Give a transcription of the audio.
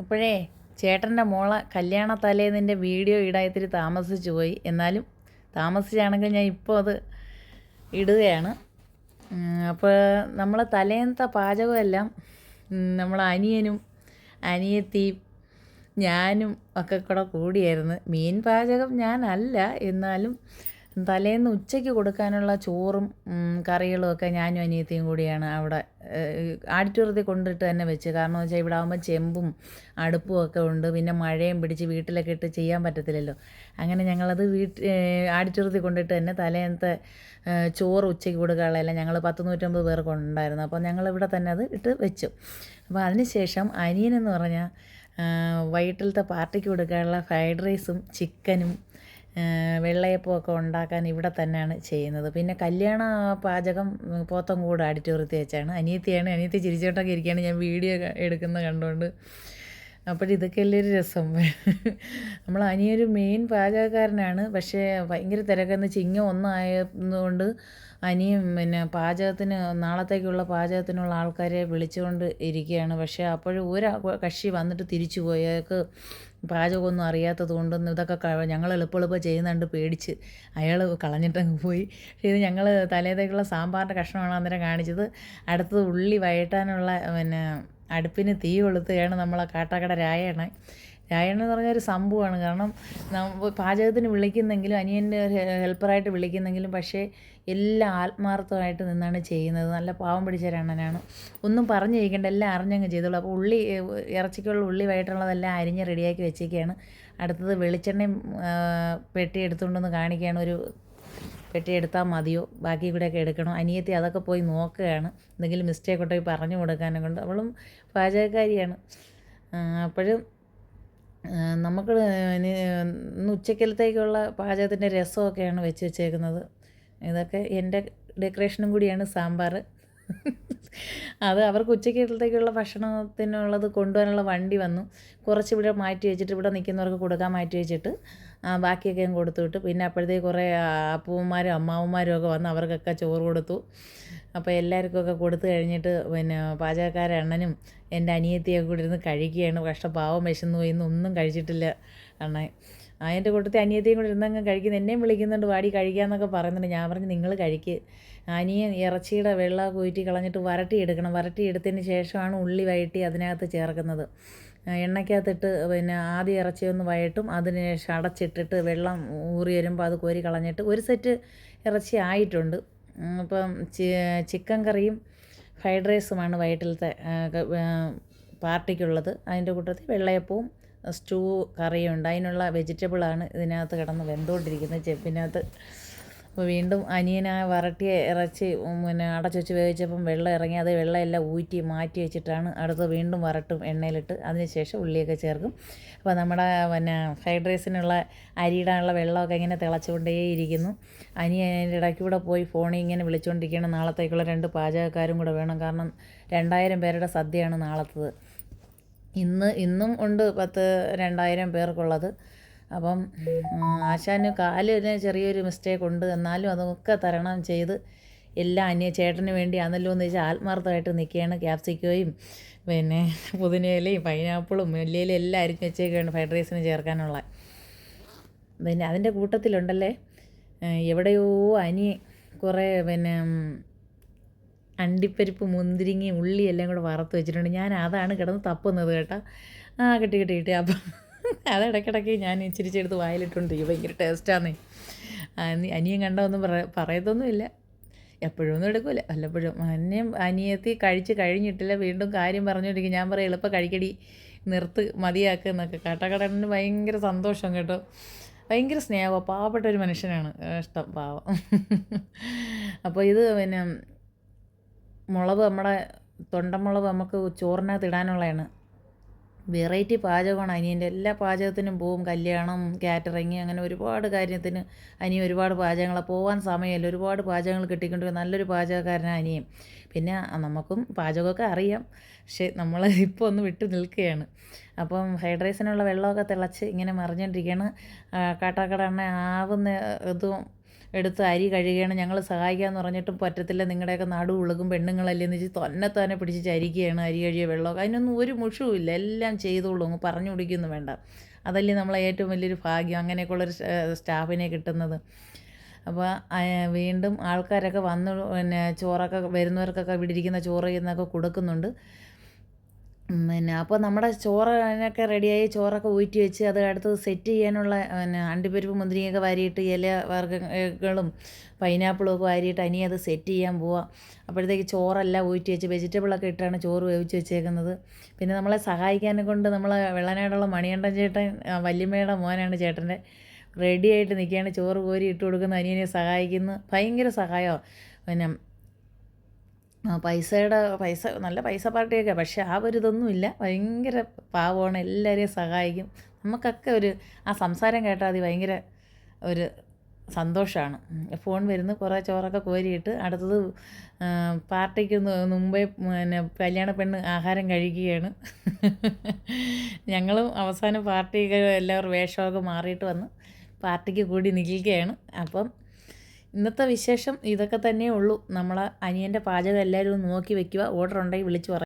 അപ്പോഴേ ചേട്ടന്റെ മോളെ കല്യാണ തലേന്നിന്റെ വീഡിയോ ഇടാൻ താമസിച്ചു പോയി. എന്നാലും താമസിച്ചാണെങ്കിൽ ഞാൻ ഇപ്പോൾ അത് ഇടുകയാണ്. അപ്പോൾ നമ്മൾ തലേന്നത്തെ പാചകമെല്ലാം നമ്മൾ അനിയനും അനിയത്തിയും ഞാനും ഒക്കെ കൂടെ കൂടിയായിരുന്നു. മീൻ പാചകം ഞാനല്ല. എന്നാലും തലേന്ന് ഉച്ചയ്ക്ക് കൊടുക്കാനുള്ള ചോറും കറികളും ഒക്കെ ഞാനും അനിയത്തിയും കൂടിയാണ് അവിടെ ആഡിറ്റോറിയത്തിൽ കൊണ്ടിട്ട് തന്നെ വെച്ച്. കാരണം വെച്ചാൽ ഇവിടെ ആകുമ്പോൾ ചെമ്പും അടുപ്പും ഒക്കെ ഉണ്ട്. പിന്നെ മഴയും പിടിച്ച് വീട്ടിലൊക്കെ ഇട്ട് ചെയ്യാൻ പറ്റത്തില്ലല്ലോ. അങ്ങനെ ഞങ്ങളത് വീട്ട് ആഡിറ്റോറിയത്തിൽ കൊണ്ടിട്ട് തന്നെ തലേന്നത്തെ ചോറ് ഉച്ചയ്ക്ക് കൊടുക്കാനുള്ള ഞങ്ങൾ പത്ത് നൂറ്റമ്പത് പേർക്ക് ഉണ്ടായിരുന്നു. അപ്പോൾ ഞങ്ങൾ ഇവിടെ തന്നെ അത് ഇട്ട് വെച്ചു. അപ്പോൾ അതിന് ശേഷം അനിയനെന്ന് പറഞ്ഞാൽ വൈകിട്ടിലത്തെ പാർട്ടിക്ക് കൊടുക്കാനുള്ള ഫ്രൈഡ് റൈസും ചിക്കനും വെള്ളയപ്പമൊക്കെ ഉണ്ടാക്കാൻ ഇവിടെ തന്നെയാണ് ചെയ്യുന്നത്. പിന്നെ കല്യാണ പാചകം പോത്തൻകൂട് ഓഡിറ്റോറിയത്തിൽ വെച്ചാണ്. അനിയത്തിയാണ്. അനിയത്തി ചിരിച്ചോട്ടൊക്കെ ഇരിക്കുകയാണ്. ഞാൻ വീഡിയോ എടുക്കുന്നത് കണ്ടുകൊണ്ട് അപ്പോഴിതൊക്കെയല്ലേ ഒരു രസം. നമ്മൾ അനിയൊരു മെയിൻ പാചകക്കാരനാണ്. പക്ഷേ ഭയങ്കര തിരക്കെന്ന് ചിങ്ങ ഒന്നായതുകൊണ്ട് അനിയും പിന്നെ പാചകത്തിന് നാളത്തേക്കുള്ള പാചകത്തിനുള്ള ആൾക്കാരെ വിളിച്ചുകൊണ്ട് ഇരിക്കുകയാണ്. പക്ഷേ അപ്പോഴും ഒരു കക്ഷി വന്നിട്ട് തിരിച്ചു പോയക്ക് പാചകമൊന്നും അറിയാത്തത് കൊണ്ടൊന്നും ഇതൊക്കെ ഞങ്ങൾ എളുപ്പെളുപ്പം ചെയ്യുന്നുണ്ട് പേടിച്ച് അയാൾ കളഞ്ഞിട്ടങ്ങ് പോയി. പക്ഷേ ഇത് ഞങ്ങൾ തലേതേക്കുള്ള സാമ്പാറിന്റെ കഷ്ണമാണ് അന്നേരം കാണിച്ചത്. അടുത്തത് ഉള്ളി വയറ്റാനുള്ള പിന്നെ അടുപ്പിന് തീ കൊളുത്തുകയാണ് നമ്മളെ കാട്ടാക്കട രായണ്ണൻ രായണ്ണൻ എന്ന് പറഞ്ഞ ഒരു സംഭവമാണ്. കാരണം പാചകത്തിന് വിളിക്കുന്നെങ്കിലും അനിയന്റെ ഹെൽപ്പറായിട്ട് വിളിക്കുന്നെങ്കിലും പക്ഷേ എല്ലാ ആത്മാർത്ഥമായിട്ട് നിന്നാണ് ചെയ്യുന്നത്. നല്ല പാവം പിടിച്ച രണ്ണനാണ് ഒന്നും പറഞ്ഞു ചെയ്യിക്കേണ്ട എല്ലാം അറിഞ്ഞങ്ങ് ചെയ്തോളൂ. അപ്പോൾ ഉള്ളി ഇറച്ചിക്കുള്ള ഉള്ളി വയറ്റുള്ളതെല്ലാം അരിഞ്ഞ് റെഡിയാക്കി വെച്ചേക്കാണ്. അടുത്തത് വെളിച്ചെണ്ണയും പെട്ടി എടുത്തുകൊണ്ടൊന്ന് കാണിക്കുകയാണ്. ഒരു പെട്ടി എടുത്താൽ മതിയോ? ബാക്കി കൂടെയൊക്കെ എടുക്കണോ? അനിയത്തി അതൊക്കെ പോയി നോക്കുകയാണ്. എന്തെങ്കിലും മിസ്റ്റേക്ക് ഉണ്ടെങ്കിൽ പറഞ്ഞു കൊടുക്കാനും കൊണ്ട് അവളും പാചകക്കാരിയാണ്. അപ്പോഴും നമുക്ക് ഇനി ഇന്ന് ഉച്ചക്കലത്തേക്കുള്ള പാചകത്തിന്റെ രസമൊക്കെയാണ് വെച്ച് വെച്ചേക്കുന്നത്. ഇതൊക്കെ എന്റെ ഡെക്കറേഷനും കൂടിയാണ് സാമ്പാർ അത് അവർക്ക് ഉച്ചക്കലത്തേക്കുള്ള ഭക്ഷണത്തിനുള്ളത് കൊണ്ടുപോകാനുള്ള വണ്ടി വന്നു. കുറച്ച് ഇവിടെ മാറ്റി വെച്ചിട്ട് ഇവിടെ നിൽക്കുന്നവർക്ക് കൊടുക്കാൻ മാറ്റി വെച്ചിട്ട് ബാക്കിയൊക്കെ ഞാൻ കൊടുത്തു വിട്ടു. പിന്നെ അപ്പോഴത്തേക്ക് കുറേ അപ്പൂമ്മമാരും അമ്മാവന്മാരും ഒക്കെ വന്ന് അവർക്കൊക്കെ ചോറ് കൊടുത്തു. അപ്പോൾ എല്ലാവർക്കും ഒക്കെ കൊടുത്തു കഴിഞ്ഞിട്ട് പിന്നെ പാചകക്കാരണ്ണനും എന്റെ അനിയത്തിയൊക്കെ കൂടി ഇരുന്ന് കഴിക്കുകയാണ്. പക്ഷേ പാവം വിശന്നു പോയി. ഒന്നും കഴിച്ചിട്ടില്ല അണ്ണൻ ആ എന്റെ കൂട്ടത്തെ അനിയത്തിയും കൂടി ഇരുന്നങ്ങ് കഴിക്കുന്നു. എന്നെയും വിളിക്കുന്നുണ്ട് വാടി കഴിക്കാമെന്നൊക്കെ പറയുന്നുണ്ട്. ഞാൻ പറഞ്ഞു നിങ്ങൾ കഴിക്ക്. അനിയൻ ഇറച്ചിയുടെ വെള്ളം കൂറ്റി കളഞ്ഞിട്ട് വരട്ടി എടുക്കണം. വരട്ടി എടുത്തതിന് ശേഷമാണ് ഉള്ളി വഴറ്റി അതിനകത്ത് ചേർക്കുന്നത്. എണ്ണയ്ക്കകത്തിട്ട് പിന്നെ ആദ്യം ഇറച്ചി ഒന്ന് വഴട്ടും അതിന് ശേഷം അടച്ചിട്ടിട്ട് വെള്ളം ഊറി വരുമ്പോൾ അത് കോരി കളഞ്ഞിട്ട് ഒരു സെറ്റ് ഇറച്ചി ആയിട്ടുണ്ട്. ചി ചിക്കൻ കറിയും ഫ്രൈഡ് റൈസുമാണ് വൈകിട്ടിലത്തെ പാർട്ടിക്കുള്ളത്. അതിന്റെ കൂട്ടത്തിൽ വെള്ളയപ്പവും സ്റ്റൂ കറിയും ഉണ്ട് അതിനുള്ള വെജിറ്റബിളാണ് ഇതിനകത്ത് കിടന്ന് വെന്തുകൊണ്ടിരിക്കുന്നത്. ചെപ്പിനകത്ത് അപ്പോൾ വീണ്ടും അനിയനെ വരട്ടിയ ഇറച്ചി പിന്നെ അടച്ചു വെച്ച് വേവിച്ചപ്പം വെള്ളം ഇറങ്ങി അത് വെള്ളമെല്ലാം ഊറ്റി മാറ്റി വെച്ചിട്ടാണ് അടുത്ത് വീണ്ടും വരട്ടും എണ്ണയിലിട്ട്. അതിനുശേഷം ഉള്ളിയൊക്കെ ചേർക്കും. അപ്പോൾ നമ്മുടെ പിന്നെ ഫ്രൈഡ് റൈസിനുള്ള അരിയിടാനുള്ള വെള്ളമൊക്കെ ഇങ്ങനെ തിളച്ചുകൊണ്ടേയിരിക്കുന്നു. അനിയൻ അതിന്റെ ഇടയ്ക്കൂടെ പോയി ഫോണിൽ ഇങ്ങനെ വിളിച്ചുകൊണ്ടിരിക്കുകയാണ്. നാളത്തേക്കുള്ള രണ്ട് പാചകക്കാരും കൂടെ വേണം. കാരണം രണ്ടായിരം പേരുടെ സദ്യയാണ് നാളത്തത്. ഇന്ന് ഇന്നും ഉണ്ട് പത്ത് രണ്ടായിരം പേർക്കുള്ളത്. അപ്പം ആശാന് കാലിന് ചെറിയൊരു മിസ്റ്റേക്ക് ഉണ്ട്. എന്നാലും അതൊക്കെ തരണം ചെയ്ത് എല്ലാം അന്യ ചേട്ടന് വേണ്ടി ആണല്ലോ എന്ന് വെച്ചാൽ ആത്മാർത്ഥമായിട്ട് നിൽക്കുകയാണ് ക്യാപ്സിക്കോയും പിന്നെ പുതിനയിലയും പൈനാപ്പിളും മല്ലിയിലും എല്ലാം അരിഞ്ഞ് വെച്ചേക്കാണ് ഫ്രൈഡ് റൈസിന് ചേർക്കാനുള്ള. പിന്നെ അതിന്റെ കൂട്ടത്തിലുണ്ടല്ലേ? എവിടെയോ അനി കുറേ പിന്നെ അണ്ടിപ്പരിപ്പ് മുന്തിരിങ്ങി ഉള്ളി എല്ലാം കൂടെ വറുത്ത് വെച്ചിട്ടുണ്ട്. ഞാൻ അതാണ് കിടന്ന് തപ്പുന്നത് കേട്ടോ. ആ കിട്ടി കിട്ടി കിട്ടി. അപ്പം അത് ഇടയ്ക്കിടയ്ക്ക് ഞാൻ ഇച്ചിരി വായിലിട്ടുണ്ട്. ഈ ഭയങ്കര ടേസ്റ്റാന്നേ അനിയൻ കണ്ട ഒന്നും പറ പറയത്തൊന്നുമില്ല. ഒന്നും എടുക്കില്ല വല്ലപ്പോഴും അനിയും അനിയത്തി കഴിച്ച് കഴിഞ്ഞിട്ടില്ല. വീണ്ടും കാര്യം പറഞ്ഞുകൊണ്ടിരിക്കും ഞാൻ പറയാം എളുപ്പം കഴിക്കടി നിർത്ത് മതിയാക്കുക എന്നൊക്കെ. കാട്ടാക്കടന് ഭയങ്കര സന്തോഷം കേട്ടോ. ഭയങ്കര സ്നേഹമാണ് പാവപ്പെട്ട ഒരു മനുഷ്യനാണ്. ഇഷ്ടം പാവം. അപ്പോൾ ഇത് പിന്നെ മുളക് നമ്മുടെ തൊണ്ടമുളക് നമുക്ക് ചോറിനകത്ത് ഇടാനുള്ളതാണ്. വെറൈറ്റി പാചകമാണ്. അനിയന്റെ എല്ലാ പാചകത്തിനും പോവും കല്യാണം കാറ്ററിങ് അങ്ങനെ ഒരുപാട് കാര്യത്തിന് അനിയൻ ഒരുപാട് പാചകങ്ങൾ പോകാൻ സമയമില്ല. ഒരുപാട് പാചകങ്ങൾ കിട്ടിക്കൊണ്ട് നല്ലൊരു പാചകക്കാരനാണ് അനിയൻ പിന്നെ നമുക്കും പാചകമൊക്കെ അറിയാം. പക്ഷേ നമ്മൾ ഇപ്പോൾ ഒന്ന് വിട്ടു നിൽക്കുകയാണ്. അപ്പം ഫ്രൈഡ് റൈസിനുള്ള വെള്ളമൊക്കെ തിളച്ച് ഇങ്ങനെ മറിഞ്ഞുകൊണ്ടിരിക്കുകയാണ് കാട്ടാക്കട എണ്ണ ആവുന്ന ഇതും എടുത്ത് അരി കഴുകുകയാണ് ഞങ്ങൾ സഹായിക്കാമെന്ന് പറഞ്ഞിട്ടും പറ്റത്തില്ല. നിങ്ങളുടെയൊക്കെ നടു ഉളുകും പെണ്ണുങ്ങളല്ലേ എന്ന് വെച്ച് തന്നെ തന്നെ പിടിച്ച് ചരിക്കുകയാണ് അരി കഴിയുക വെള്ളമൊക്കെ. അതിനൊന്നും ഒരു മുഷുമില്ല എല്ലാം ചെയ്തോളൂ അങ്ങ് പറഞ്ഞു കുടിക്കുന്നു വേണ്ട. അതല്ലേ നമ്മളെ ഏറ്റവും വലിയൊരു ഭാഗ്യം അങ്ങനെയൊക്കെയുള്ളൊരു സ്റ്റാഫിനെ കിട്ടുന്നത്. അപ്പോൾ വീണ്ടും ആൾക്കാരൊക്കെ വന്ന് പിന്നെ ചോറൊക്കെ വരുന്നവർക്കൊക്കെ ഇവിടെ ഇരിക്കുന്ന ചോറ് എന്നൊക്കെ കൊടുക്കുന്നുണ്ട്. പിന്നെ അപ്പോൾ നമ്മുടെ ചോറിനൊക്കെ റെഡിയായി ചോറൊക്കെ ഊറ്റി വെച്ച് അത് അടുത്തത് സെറ്റ് ചെയ്യാനുള്ള പിന്നെ അണ്ടിപ്പരിപ്പ് മുന്തിരിയൊക്കെ വാരിയിട്ട് ഇല വർഗങ്ങളും പൈനാപ്പിളും ഒക്കെ വാരിയിട്ട് അനി അത് സെറ്റ് ചെയ്യാൻ പോവാം. അപ്പോഴത്തേക്ക് ചോറെല്ലാം ഊറ്റി വെച്ച് വെജിറ്റബിളൊക്കെ ഇട്ടാണ് ചോറ് വേവിച്ച് വെച്ചേക്കുന്നത്. പിന്നെ നമ്മളെ സഹായിക്കാനെ കൊണ്ട് നമ്മളെ വെള്ളനാടുള്ള മണികണ്ഠൻ ചേട്ടൻ വല്യമ്മയുടെ മോനാണ് ചേട്ടന്റെ റെഡിയായിട്ട് നിൽക്കുകയാണ്. ചോറ് കോരി ഇട്ട് കൊടുക്കുന്ന അനിയനെ സഹായിക്കുന്നു. ഭയങ്കര സഹായമാണ്. പിന്നെ പൈസയുടെ പൈസ നല്ല പൈസ പാർട്ടിയൊക്കെ പക്ഷെ ആ ഒരു ഇതൊന്നും ഇല്ല. ഭയങ്കര പാവമാണ് എല്ലാവരെയും സഹായിക്കും. നമുക്കൊക്കെ ഒരു ആ സംസാരം കേട്ടാൽ അത് ഭയങ്കര ഒരു സന്തോഷമാണ്. ഫോൺ വരുന്ന കുറേ ചോറൊക്കെ കോരിയിട്ട് അടുത്തത് പാർട്ടിക്ക് മുമ്പേ പിന്നെ കല്യാണ പെണ്ണ് ആഹാരം കഴിക്കുകയാണ്. ഞങ്ങളും അവസാനം പാർട്ടിക്ക് എല്ലാവരും വേഷമൊക്കെ മാറിയിട്ട് വന്ന് പാർട്ടിക്ക് കൂടി നിൽക്കുകയാണ്. അപ്പം ഇന്നത്തെ വിശേഷം ഇതൊക്കെ തന്നെ ഉള്ളൂ. നമ്മളെ അനിയന്റെ പാചകം എല്ലാവരും നോക്കി വെക്കുക. ഓർഡർ ഉണ്ടെങ്കിൽ വിളിച്ച് പറ